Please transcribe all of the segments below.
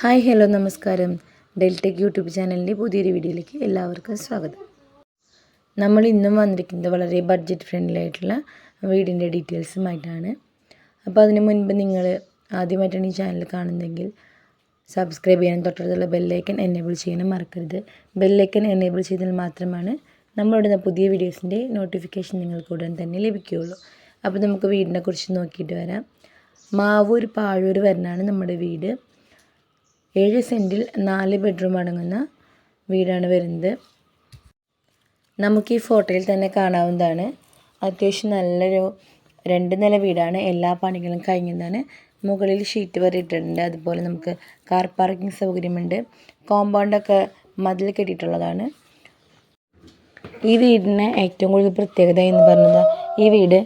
Hi hello നമസ്കാരം. Deltech YouTube ചാനലിന്റെ പുതിയൊരു വീഡിയോയിലേക്ക് എല്ലാവർക്കും സ്വാഗതം. നമ്മൾ ഇന്നും വന്നിരിക്കുന്നത് വളരെ ബഡ്ജറ്റ് ഫ്രണ്ട്ലി ആയിട്ടുള്ള വീടിന്റെ ഡീറ്റെയിൽസുമായിട്ടാണ് അപ്പോൾ അതിന് മുൻപ് നിങ്ങൾ ആദ്യമായിട്ടാണ് ഈ ചാനൽ കാണുന്നതെങ്കിൽ സബ്സ്ക്രൈബ് ചെയ്യാനും തൊട്ടടുത്തുള്ള ബെല്ലൈക്കൻ എനേബിൾ ചെയ്യാനും മറക്കരുത്. ബെല്ലൈക്കൻ എനേബിൾ ചെയ്താൽ മാത്രമാണ് നമ്മളുടെ പുതിയ വീഡിയോസിന്റെ നോട്ടിഫിക്കേഷൻ നിങ്ങൾക്ക് ഉടൻ തന്നെ ലഭിക്കുകയുള്ളൂ. അപ്പോൾ നമുക്ക് വീടിനെ കുറിച്ച് നോക്കിയിട്ട് വരാം. മാവൂർ പാഴൂർ വരണാണ് നമ്മുടെ വീട്. ഏഴ് സെന്റിൽ നാല് ബെഡ്റൂം അടങ്ങുന്ന വീടാണ് വരുന്നത്. നമുക്ക് ഈ ഫോട്ടോയിൽ തന്നെ കാണാവുന്നതാണ്. അത്യാവശ്യം നല്ലൊരു രണ്ട് നില വീടാണ്. എല്ലാ പണികളും കഴിഞ്ഞതാണ്. മുകളിൽ ഷീറ്റ് വരെ ഇട്ടിട്ടുണ്ട് അതുപോലെ നമുക്ക് കാർ പാർക്കിംഗ് സൗകര്യമുണ്ട്. കോമ്പൗണ്ടൊക്കെ മതിൽ കെട്ടിയിട്ടുള്ളതാണ്. ഈ വീടിന് ഏറ്റവും കൂടുതൽ പ്രത്യേകത എന്ന് പറയുന്നത് ഈ വീട്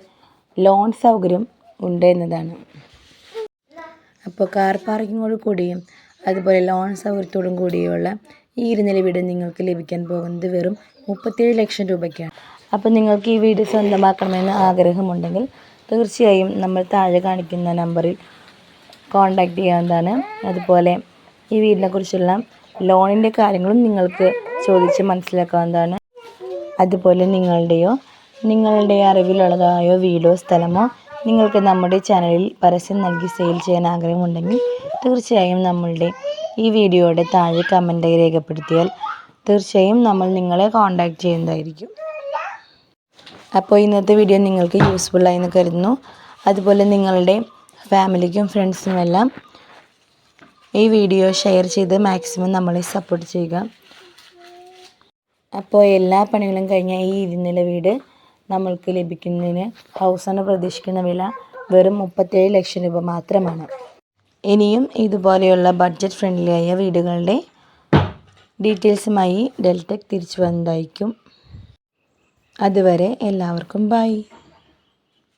ലോൺ സൗകര്യം ഉണ്ട് എന്നതാണ്. അപ്പോൾ കാർ പാർക്കിങ്ങോട് കൂടിയും അതുപോലെ ലോൺ സൗകര്യത്തോടും കൂടിയുള്ള ഈ ഇരുനില വീട് നിങ്ങൾക്ക് ലഭിക്കാൻ പോകുന്നത് വെറും മുപ്പത്തേഴ് ലക്ഷം രൂപയ്ക്കാണ്. അപ്പോൾ നിങ്ങൾക്ക് ഈ വീട് സ്വന്തമാക്കണമെന്ന് ആഗ്രഹമുണ്ടെങ്കിൽ തീർച്ചയായും നമ്മൾ താഴെ കാണിക്കുന്ന നമ്പറിൽ കോൺടാക്റ്റ് ചെയ്യാവുന്നതാണ്. അതുപോലെ ഈ വീടിനെക്കുറിച്ചുള്ള ലോണിന്റെ കാര്യങ്ങളും നിങ്ങൾക്ക് ചോദിച്ച് മനസ്സിലാക്കാവുന്നതാണ്. അതുപോലെ നിങ്ങളുടെയോ നിങ്ങളുടെ അറിവിലുള്ളതായോ വീടോ സ്ഥലമോ നിങ്ങൾക്ക് നമ്മുടെ ചാനലിൽ പരസ്യം നൽകി സെയിൽ ചെയ്യാൻ ആഗ്രഹമുണ്ടെങ്കിൽ തീർച്ചയായും നമ്മളുടെ ഈ വീഡിയോയുടെ താഴെ കമന്റായി രേഖപ്പെടുത്തിയാൽ തീർച്ചയായും നമ്മൾ നിങ്ങളെ കോൺടാക്റ്റ് ചെയ്യുന്നതായിരിക്കും. അപ്പോൾ ഇന്നത്തെ വീഡിയോ നിങ്ങൾക്ക് യൂസ്ഫുള്ളായി എന്ന് കരുതുന്നു. അതുപോലെ നിങ്ങളുടെ ഫാമിലിക്കും ഫ്രണ്ട്സിനും എല്ലാം ഈ വീഡിയോ ഷെയർ ചെയ്ത് മാക്സിമം നമ്മളെ സപ്പോർട്ട് ചെയ്യുക. അപ്പോൾ എല്ലാ പണികളും കഴിഞ്ഞ ഈ ഇരുന്നില വീട് നമ്മൾക്ക് ലഭിക്കുന്നതിന് ഹൗസിന് പ്രതീക്ഷിക്കുന്ന വില വെറും മുപ്പത്തേഴ് ലക്ഷം രൂപ മാത്രമാണ്. ഇനിയും ഇതുപോലെയുള്ള ബഡ്ജറ്റ് ഫ്രണ്ട്ലിയായ വീടുകളുടെ ഡീറ്റെയിൽസുമായി ഡെൽടെക് തിരിച്ചു വന്നതായിരിക്കും. അതുവരെ എല്ലാവർക്കും ബൈ